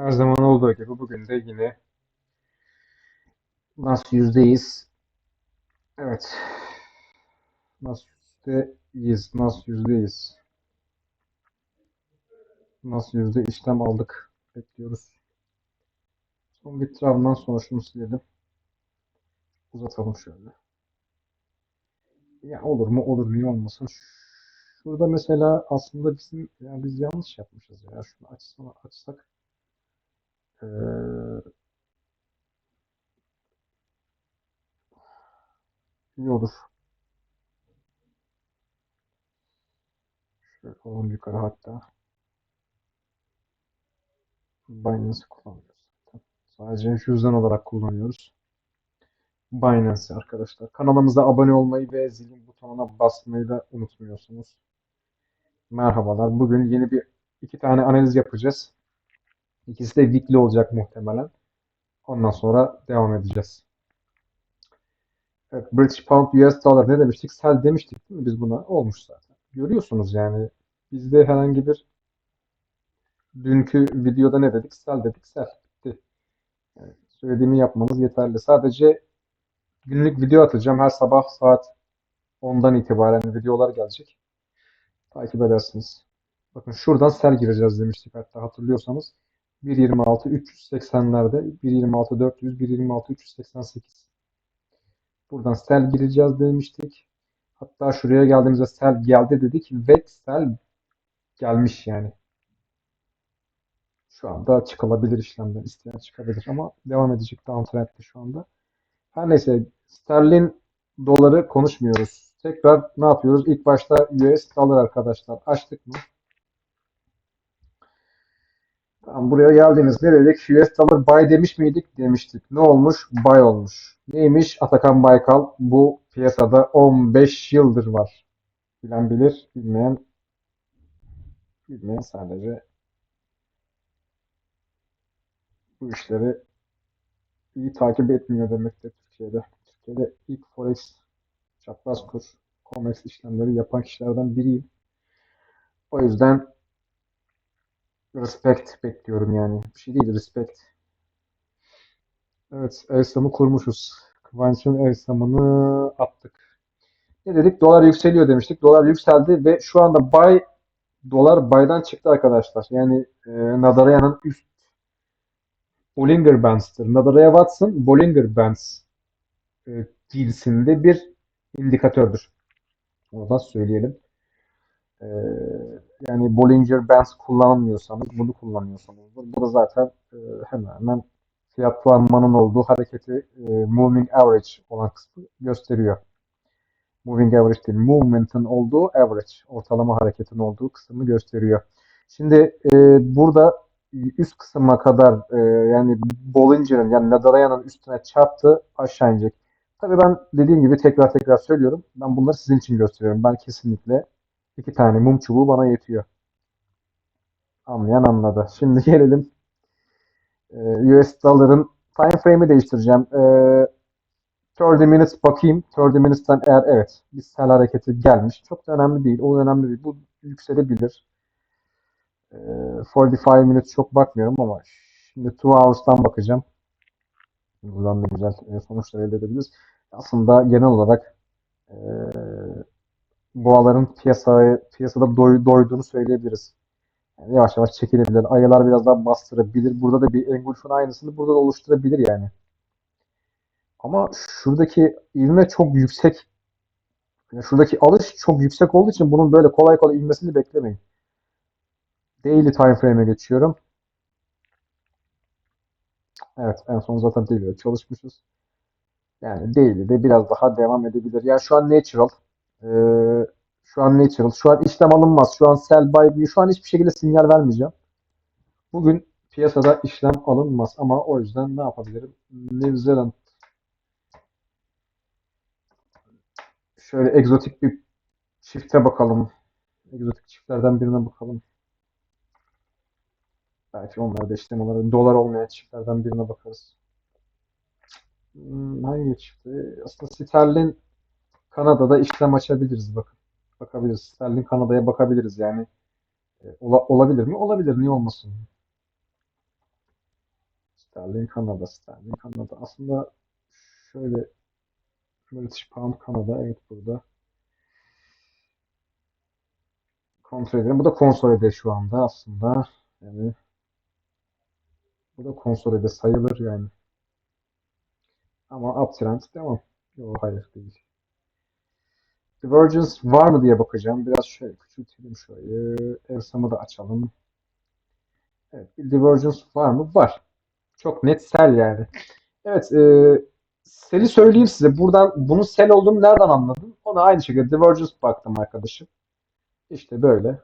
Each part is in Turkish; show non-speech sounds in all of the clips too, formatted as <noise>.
Her zaman olduğu gibi bugün de yine nasıl yüzdeyiz? Evet. Nasıl yüzdeyiz? Nasıl yüzdeyiz? Nasıl yüzde işlem aldık? Bekliyoruz. Son bir travmadan sonra şunu silelim. Uzatalım şöyle. Ya olur mu? Olur. Niye olmasın? Şurada mesela aslında bizim ya biz yanlış yapmışız ya. Şunu açsana, açsak. Ee, iyi olur. Şöyle alalım yukarı hatta. Binance'ı kullanmıyoruz. Sadece cüzdan olarak kullanıyoruz. Binance arkadaşlar. Kanalımıza abone olmayı ve zilin butonuna basmayı da unutmuyorsunuz. Merhabalar. Bugün yeni bir iki tane analiz yapacağız. İkisi de weekly olacak muhtemelen. Ondan sonra devam edeceğiz. Evet, British Pound US Dollar ne demiştik? Sell demiştik değil mi biz buna? Olmuş zaten. Görüyorsunuz yani. Bizde herhangi bir dünkü videoda ne dedik? Sell dedik. Sell. Bitti. Yani söylediğimi yapmanız yeterli. Sadece günlük video atacağım. Her sabah saat 10'dan itibaren videolar gelecek. Takip edersiniz. Bakın şuradan sell gireceğiz demiştik hatta hatırlıyorsanız. 1.26 380'lerde 1.26 400 1.26 388 Buradan sell gireceğiz demiştik. Hatta şuraya geldiğimizde sell geldi dedik ve sell gelmiş yani. Şu anda çıkılabilir işlemden isteyen çıkabilir ama devam edecek downtrend'de şu anda. Her neyse sterlin doları konuşmuyoruz. Tekrar ne yapıyoruz? İlk başta US dolar arkadaşlar. Açtık mı? Tamam, buraya geldiniz. Ne dedik? US dollar buy demiş miydik? Demiştik. Ne olmuş? Buy olmuş. Neymiş? Atakan Baykal bu piyasada 15 yıldır var. Bilen bilir, bilmeyen bilmeyen sadece bu işleri iyi takip etmiyor demektir Türkiye'de. Türkiye'de ilk forex çapraz kur, COMEX işlemleri yapan kişilerden biriyim. O yüzden respect bekliyorum yani. Bir şey değil, respect. Evet, Elsam'ı kurmuşuz. Kıvanç'ın Elsam'ını attık. Ne dedik? Dolar yükseliyor demiştik. Dolar yükseldi ve şu anda buy dolar buy'dan çıktı arkadaşlar. Yani e, Nadaraya'nın üst Bollinger Bands'tır. Nadaraya Watson Bollinger Bands e, cinsinde bir indikatördür. Onu da söyleyelim. E, yani Bollinger Bands kullanmıyorsanız bunu kullanıyorsanızdır. Bu da zaten e, hemen hemen fiyatlanmanın olduğu hareketi e, moving average olan kısmı gösteriyor. Moving average değil, movement'ın olduğu average, ortalama hareketin olduğu kısmı gösteriyor. Şimdi e, burada üst kısma kadar e, yani Bollinger'ın yani Nadaraya'nın üstüne çarptı aşağı inecek. Tabii ben dediğim gibi tekrar tekrar söylüyorum. Ben bunları sizin için gösteriyorum. Ben kesinlikle iki tane mum çubuğu bana yetiyor. Anlayan anladı. Şimdi <laughs> gelelim e, US doların time frame'i değiştireceğim. E, 30 minutes bakayım. 30 minutes'tan eğer evet bir sell hareketi gelmiş. Çok da önemli değil. O önemli değil. Bu yükselebilir. E, 45 minutes çok bakmıyorum ama şimdi 2 hours'tan bakacağım. Buradan da güzel e, sonuçlar elde edebiliriz. Aslında genel olarak e, boğaların piyasaya, piyasada doy, doyduğunu söyleyebiliriz. Yani yavaş yavaş çekilebilir. Ayılar biraz daha bastırabilir. Burada da bir engulfun aynısını burada da oluşturabilir yani. Ama şuradaki ivme çok yüksek. Yani şuradaki alış çok yüksek olduğu için bunun böyle kolay kolay inmesini beklemeyin. Daily time frame'e geçiyorum. Evet en son zaten daily'de çalışmışız. Yani daily'de biraz daha devam edebilir. Yani şu an natural. Ee, şu an natural. Şu an işlem alınmaz. Şu an sell buy şu an hiçbir şekilde sinyal vermeyeceğim. Bugün piyasada işlem alınmaz ama o yüzden ne yapabilirim? New Zealand şöyle egzotik bir çifte bakalım. Egzotik çiftlerden birine bakalım. Belki onlara da işlem alır. Dolar olmayan çiftlerden birine bakarız. Hmm, hangi çifti? Aslında sterlin Kanada'da işlem açabiliriz bakın. Bakabiliriz. Sterlin Kanada'ya bakabiliriz yani. E, ola- olabilir mi? Olabilir. Niye olmasın? Sterlin Kanada, Sterlin Kanada. Aslında şöyle British Pound Kanada evet burada. Kontrol edelim. Bu da konsolide şu anda aslında. Yani bu da konsolide sayılır yani. Ama uptrend devam. Yok hayır değil. Divergence var mı diye bakacağım. Biraz şöyle küçültelim şöyle. Ersam'ı da açalım. Evet, divergence var mı? Var. Çok net sell yani. Evet, e, sel'i söyleyeyim size. Buradan bunun sell olduğunu nereden anladım? Ona aynı şekilde divergence baktım arkadaşım. İşte böyle.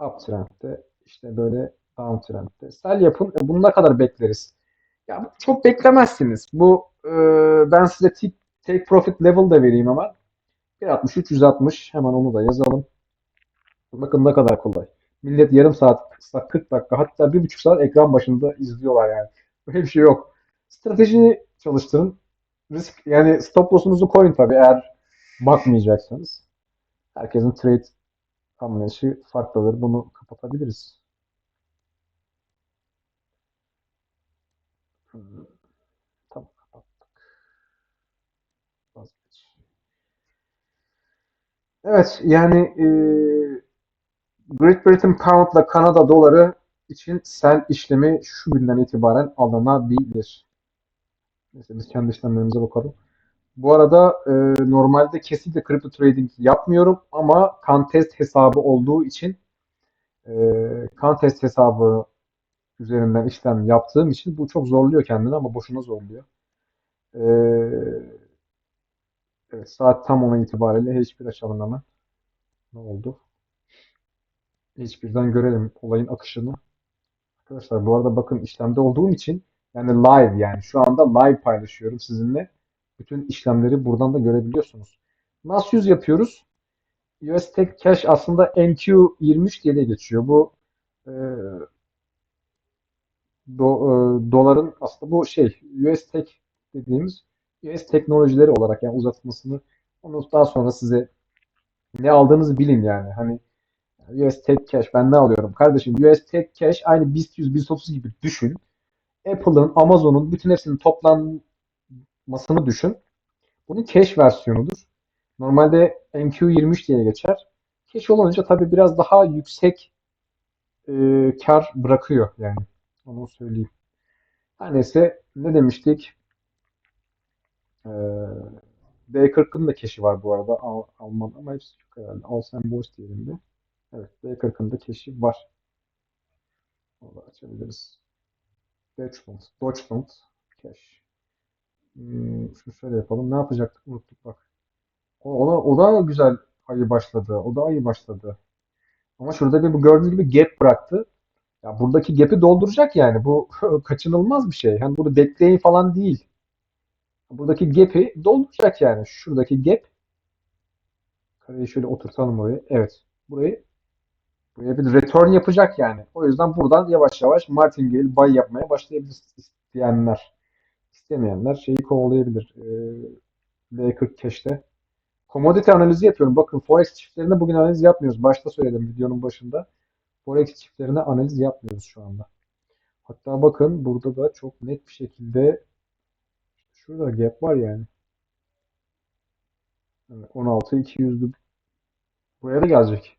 Uptrend'de, işte böyle downtrend'de. Sell yapın. E, bunu ne kadar bekleriz? Ya çok beklemezsiniz. Bu e, ben size take, take profit level da vereyim hemen. 1.63 160 hemen onu da yazalım. Bakın ne kadar kolay. Millet yarım saat, 40 dakika hatta bir buçuk saat ekran başında izliyorlar yani. <laughs> Böyle bir şey yok. Strateji çalıştırın. Risk yani stop loss'unuzu koyun tabii eğer bakmayacaksanız. Herkesin trade anlayışı farklıdır. Bunu kapatabiliriz. Hmm, Evet yani e, Great Britain Pound'la Kanada doları için sell işlemi şu günden itibaren alınabilir. Neyse biz kendi işlemlerimize bakalım. Bu arada e, normalde kesinlikle kripto trading yapmıyorum ama contest hesabı olduğu için e, contest hesabı üzerinden işlem yaptığım için bu çok zorluyor kendini ama boşuna zorluyor. E, evet, saat tam ona itibariyle H1 açalım hemen. Ne oldu? H1'den görelim olayın akışını. Arkadaşlar bu arada bakın işlemde olduğum için yani live yani şu anda live paylaşıyorum sizinle. Bütün işlemleri buradan da görebiliyorsunuz. NAS 100 yapıyoruz. US Tek Cash aslında NQ23 diye de geçiyor. Bu e, do- e, doların aslında bu şey US Tek dediğimiz US teknolojileri olarak yani uzatmasını onu daha sonra size ne aldığınızı bilin yani. Hani US Tek Cash ben ne alıyorum? Kardeşim US Tek Cash aynı BIST 100, BIST 30 gibi düşün. Apple'ın, Amazon'un bütün hepsinin toplanmasını düşün. Bunun cash versiyonudur. Normalde MQ23 diye geçer. Cash olunca tabii biraz daha yüksek e, kar bırakıyor yani. Onu söyleyeyim. Her neyse ne demiştik? Ee, B40'ın da cash'i var bu arada. Al- Alman ama hepsi yok herhalde. Alsen Boş diyelim de. Evet B40'ın da cash'i var. Onu da açabiliriz. Deutschland. Deutschland cash. Hmm, şunu şöyle yapalım. Ne yapacaktık? Unuttuk bak. O, ona, o da güzel ayı başladı. O da ayı başladı. Ama şurada bir bu gördüğünüz gibi gap bıraktı. Ya buradaki gap'i dolduracak yani. Bu <laughs> kaçınılmaz bir şey. Hani burada bekleyin falan değil. Buradaki gap'i dolduracak yani. Şuradaki gap. Kareyi şöyle oturtalım oraya. Evet. Burayı buraya bir return yapacak yani. O yüzden buradan yavaş yavaş martingale buy yapmaya başlayabilir isteyenler. İstemeyenler şeyi kovalayabilir. Ee, B40 cash'te. Commodity analizi yapıyorum. Bakın Forex çiftlerinde bugün analiz yapmıyoruz. Başta söyledim videonun başında. Forex çiftlerine analiz yapmıyoruz şu anda. Hatta bakın burada da çok net bir şekilde şurada gap var yani. Evet, 16 200'lü buraya da gelecek.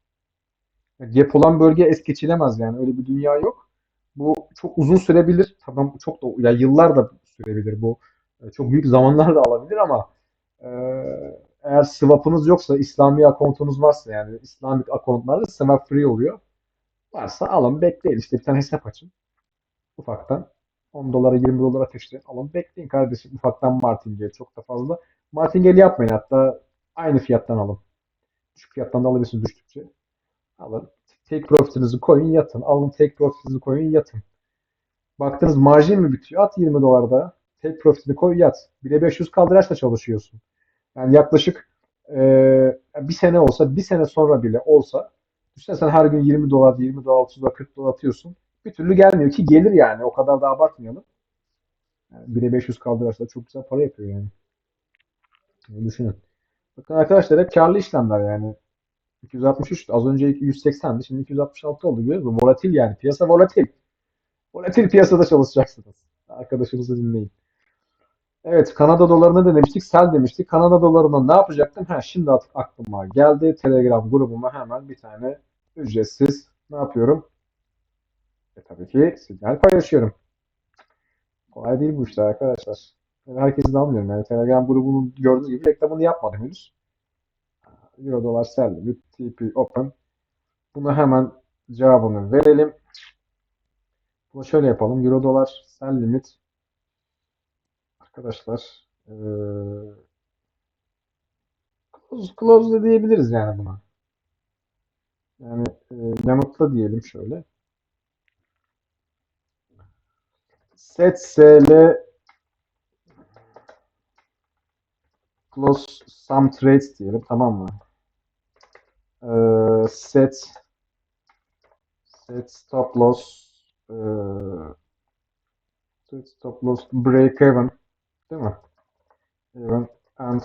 Ya Gap olan bölge es geçilemez yani. Öyle bir dünya yok. Bu çok uzun sürebilir. Tamam çok da ya yıllar da sürebilir bu. E, Çok büyük zamanlar da alabilir ama e, eğer swap'ınız yoksa İslami akontunuz varsa yani İslamik akontlarda swap free oluyor. Varsa alın bekleyin. İşte bir tane hesap açın. Ufaktan. 10 dolara 20 dolara ateşleyin. Alın bekleyin kardeşim. Ufaktan martingale çok da fazla. Martingale yapmayın hatta aynı fiyattan alın. Düşük fiyattan da alabilirsiniz düştükçe. Alın. Take profit'inizi koyun yatın. Alın take profit'inizi koyun yatın. Baktınız marjin mi bitiyor? At 20 dolarda. Take profit'ini koy yat. 1'e 500 kaldıraçla çalışıyorsun. Yani yaklaşık eee, bir sene olsa, bir sene sonra bile olsa düşünsene sen her gün 20 dolar, 20 dolar, 30 dolar, 40 dolar atıyorsun. Bir türlü gelmiyor ki gelir yani. O kadar da abartmayalım. Yani 1'e 500 kaldıraçla çok güzel para yapıyor yani. Öyle düşünün. Bakın arkadaşlar hep karlı işlemler yani. 263 az önce 180'di şimdi 266 oldu görüyor musun? Volatil yani. Piyasa volatil. Volatil piyasada çalışacaksınız. Arkadaşınızı dinleyin. Evet, Kanada dolarını da demiştik, sel demiştik. Kanada dolarına ne yapacaktım? Ha, şimdi at- aklıma geldi. Telegram grubuma hemen bir tane ücretsiz ne yapıyorum? E tabii ki sinyal paylaşıyorum. Kolay değil bu işler arkadaşlar. Ben herkesi de almıyorum. Yani Telegram grubunun gördüğünüz gibi reklamını yapmadım henüz. Euro dolar sell TP open. Buna hemen cevabını verelim. Bunu şöyle yapalım. Euro dolar sell limit arkadaşlar eee close, close da diyebiliriz yani buna. Yani eee yanıtla diyelim şöyle. Set SL close some trades diyelim tamam mı? Eee, set set stop loss eee, set stop loss break even değil mi? Even and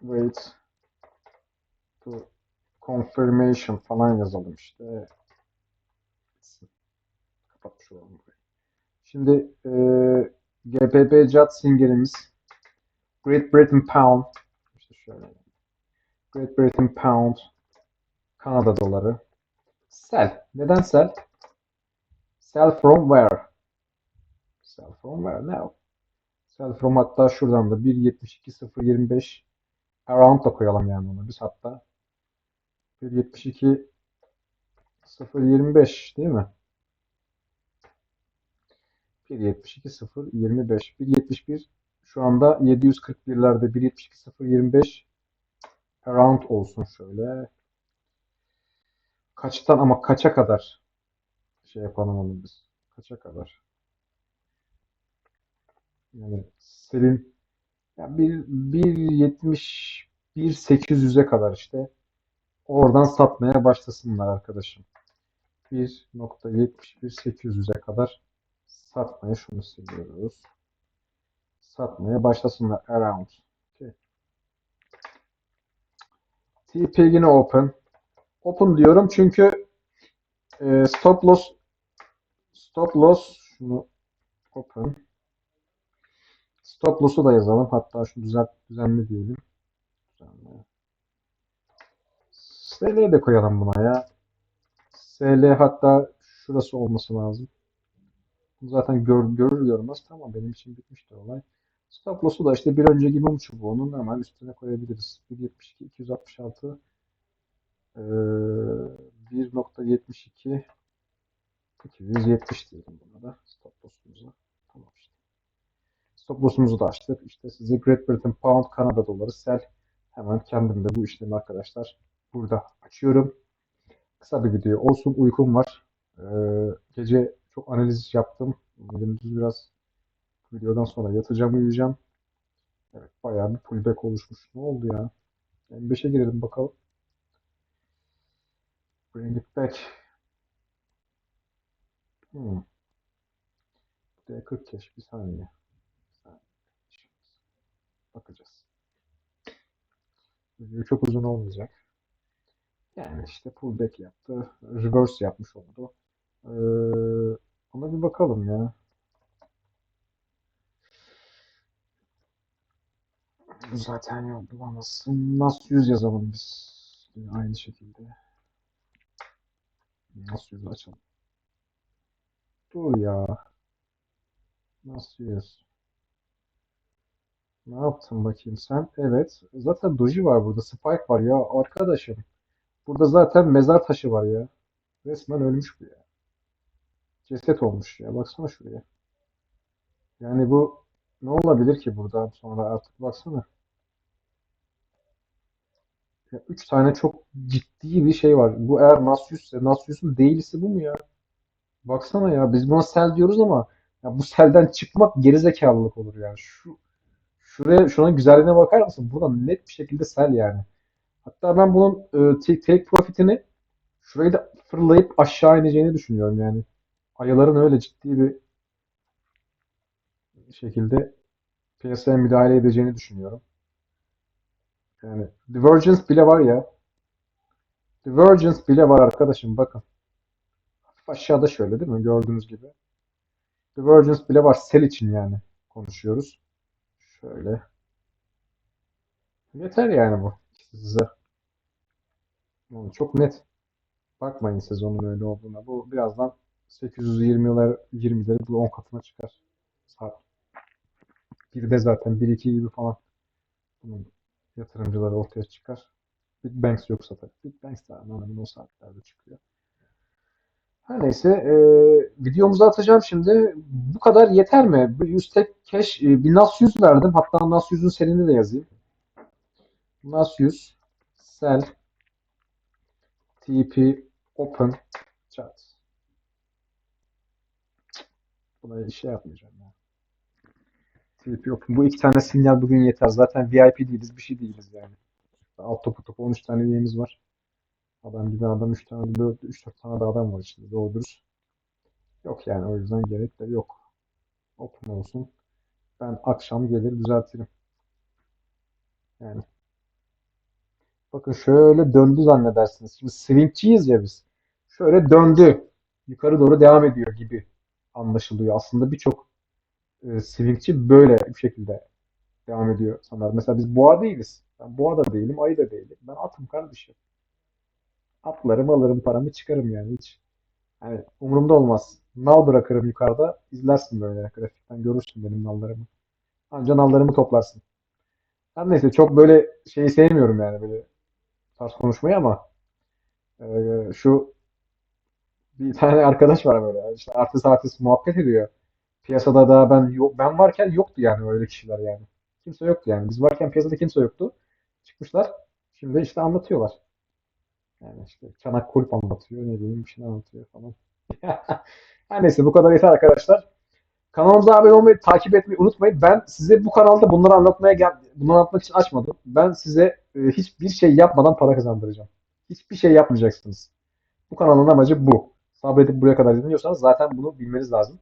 wait to confirmation falan yazalım işte. Kapatmış olalım burayı. Şimdi eee GBP CAD simgelimiz Great Britain Pound işte şöyle Great Britain Pound Kanada doları Sell. Neden sell? Sell from where? Sell from where? Now. Sell from hatta şuradan da 1.72.025 around da koyalım yani ona. Biz hatta 1.72.025 değil mi? 1.72.025 1.71 şu anda 741'lerde 1.72.025 around olsun şöyle. Kaçtan ama kaça kadar şey yapalım onu biz? Kaça kadar? Yani selin ya bir 1.71.800'e kadar işte oradan satmaya başlasınlar arkadaşım. 1.71.800'e kadar satmaya şunu siliyoruz. Satmaya başlasınlar around. Okay. TP yine open. Open diyorum çünkü e, stop loss stop loss şunu open. Stop loss'u da yazalım. Hatta şu düzelt düzenli diyelim. Düzenli. SL de koyalım buna ya. SL hatta şurası olması lazım. Zaten gör, görür görmez tamam benim için bitmiştir olay. Stop loss'u da işte bir önceki mum çubuğunun hemen üstüne koyabiliriz. 1.72 266 eee, 1.72 270 diyelim buna da stop loss'umuza. Tamam işte. Stop loss'umuzu da açtık. İşte size Great Britain Pound Kanada doları sell. Hemen kendim de bu işlemi arkadaşlar burada açıyorum. Kısa bir video olsun. Uykum var. Ee, gece çok analiz yaptım. Gündüz biraz videodan sonra yatacağım uyuyacağım. Evet bayağı bir pullback oluşmuş. Ne oldu ya? Yani 5'e girelim bakalım. Bring it back. Hmm. D40 cash bir saniye. Bir saniye. Bakacağız. Video çok uzun olmayacak. Yani işte pullback yaptı. Reverse yapmış oldu. Ee, ona bir bakalım ya. Zaten yok bulamazsın. Nasıl 100 yazalım biz. Yine aynı şekilde. Nasıl 100 açalım. Dur ya. Nasıl 100? Ne yaptın bakayım sen? Evet. Zaten doji var burada. Spike var ya. Arkadaşım. Burada zaten mezar taşı var ya. Resmen ölmüş bu ya. Ceset olmuş ya. Baksana şuraya. Yani bu ne olabilir ki buradan sonra artık baksana. Ya üç tane çok ciddi bir şey var. Bu eğer Nasus Nasus'un değilse bu mu ya? Baksana ya biz buna sel diyoruz ama ya bu selden çıkmak gerizekalılık olur yani. Şu şuraya şuna güzelliğine bakar mısın? Burada net bir şekilde sel yani. Hatta ben bunun e, take profitini şurayı da fırlayıp aşağı ineceğini düşünüyorum yani. Ayıların öyle ciddi bir şekilde piyasaya müdahale edeceğini düşünüyorum. Yani Divergence bile var ya. Divergence bile var arkadaşım bakın. Aşağıda şöyle değil mi? Gördüğünüz gibi. Divergence bile var. Sell için yani konuşuyoruz. Şöyle. Yeter yani bu size. Yani çok net. Bakmayın sezonun öyle olduğuna. Bu birazdan 820'ler 20'leri bu 10 katına çıkar. Saat. Bir de zaten 1-2 gibi falan bunun yatırımcıları ortaya çıkar. Big Banks yoksa tabii. Big Banks daha normal o saatlerde çıkıyor. Her neyse e, videomuzu atacağım şimdi. Bu kadar yeter mi? Bu 100 tek cash e, bir NAS 100 verdim. Hatta NAS 100'ün selini de yazayım. NAS 100 sell TP open chat. Buna şey yapmayacağım ya. TP open. Bu iki tane sinyal bugün yeter. Zaten VIP değiliz. Bir şey değiliz yani. Alt topu topu 13 tane üyemiz var. Adam gibi adam 3 tane 4 3 4 tane de adam var içinde. Doğru dürüst. Yok yani o yüzden gerek de yok. Open olsun. Ben akşam gelir düzeltirim. Yani bakın şöyle döndü zannedersiniz. Şimdi swingçiyiz ya biz. Şöyle döndü. Yukarı doğru devam ediyor gibi anlaşılıyor. Aslında birçok e, swingçi böyle bir şekilde devam ediyor sanırım. Mesela biz boğa değiliz. Ben boğa da değilim, ayı da değilim. Ben atım kardeşim. Atlarım, alırım paramı çıkarım yani hiç. Yani umurumda olmaz. Nal bırakırım yukarıda. izlersin böyle grafikten görürsün benim nallarımı. Anca nallarımı toplarsın. Her neyse çok böyle şeyi sevmiyorum yani böyle tarz konuşmayı ama e, şu bir tane arkadaş var böyle işte artist artist muhabbet ediyor. Piyasada da ben yok ben varken yoktu yani öyle kişiler yani. Kimse yoktu yani. Biz varken piyasada kimse yoktu. Çıkmışlar. Şimdi işte anlatıyorlar. Yani işte çanak kulüp anlatıyor, ne bileyim bir şey anlatıyor falan. <laughs> Her neyse bu kadar yeter arkadaşlar. Kanalımıza abone olmayı, takip etmeyi unutmayın. Ben size bu kanalda bunları anlatmaya gel bunları anlatmak için açmadım. Ben size e, hiçbir şey yapmadan para kazandıracağım. Hiçbir şey yapmayacaksınız. Bu kanalın amacı bu. Sabredip buraya kadar dinliyorsanız zaten bunu bilmeniz lazım.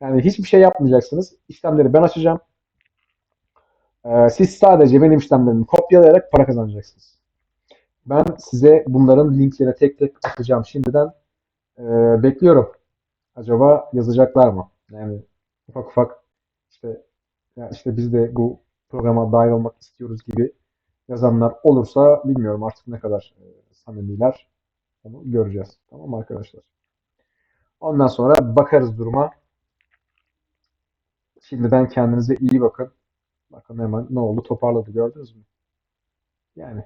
Yani hiçbir şey yapmayacaksınız. İşlemleri ben açacağım. Ee, siz sadece benim işlemlerimi kopyalayarak para kazanacaksınız. Ben size bunların linklerini tek tek atacağım. Şimdiden e, bekliyorum. Acaba yazacaklar mı? Yani ufak ufak işte ya işte biz de bu programa dahil olmak istiyoruz gibi yazanlar olursa bilmiyorum artık ne kadar e, samimiler onu göreceğiz. Tamam arkadaşlar? Ondan sonra bakarız duruma. Şimdiden kendinize iyi bakın. Bakın hemen ne oldu toparladı gördünüz mü? Yani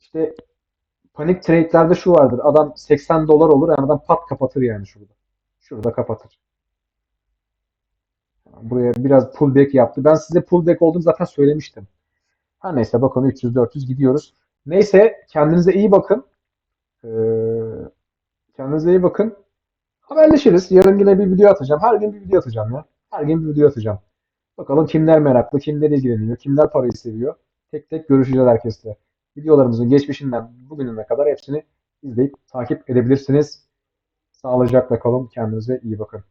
işte panik trade'lerde şu vardır. Adam 80 dolar olur yani adam pat kapatır yani şurada. Şurada kapatır. Buraya biraz pullback yaptı. Ben size pullback olduğunu zaten söylemiştim. Her neyse bakın 300-400 gidiyoruz. Neyse kendinize iyi bakın. Ee, kendinize iyi bakın. Haberleşiriz. Yarın yine bir video atacağım. Her gün bir video atacağım ya. Her gün bir video atacağım. Bakalım kimler meraklı, kimler ilgileniyor, kimler parayı seviyor. Tek tek görüşeceğiz herkesle. Videolarımızın geçmişinden bugününe kadar hepsini izleyip takip edebilirsiniz. Sağlıcakla kalın. Kendinize iyi bakın.